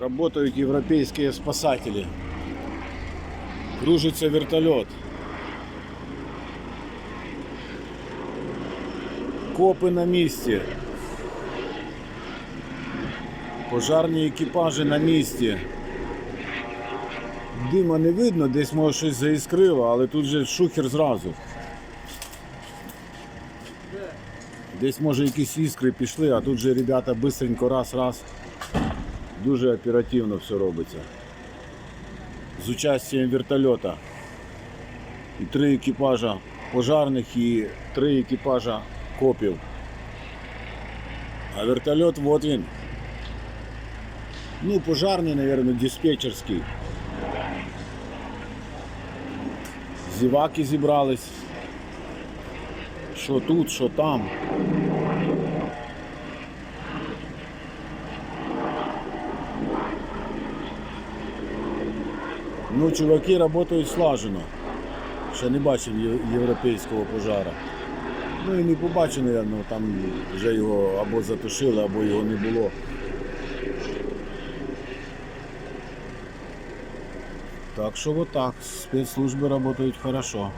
Работают европейские спасатели. Кружится вертолет. Копи на місці. Пожарні екіпажі на місці. Дима не видно, десь може щось заіскрило, але тут же шухер зразу. Десь може якісь іскри пішли, а тут же ребята бистренько раз-раз. Дуже оперативно все робиться. З участям вертольота. І три екіпажа пожарних і три екіпажа копів. А вертольот вот він. Ну, пожарний, мабуть, диспетчерський. Зіваки зібрались. Що тут, що там. Ну, чуваки працюють слажено. Ще не бачив європейського пожара. Ну і не побачив, ну, там вже його або затушили, або його не було. Так що отак, спецслужби працюють хорошо.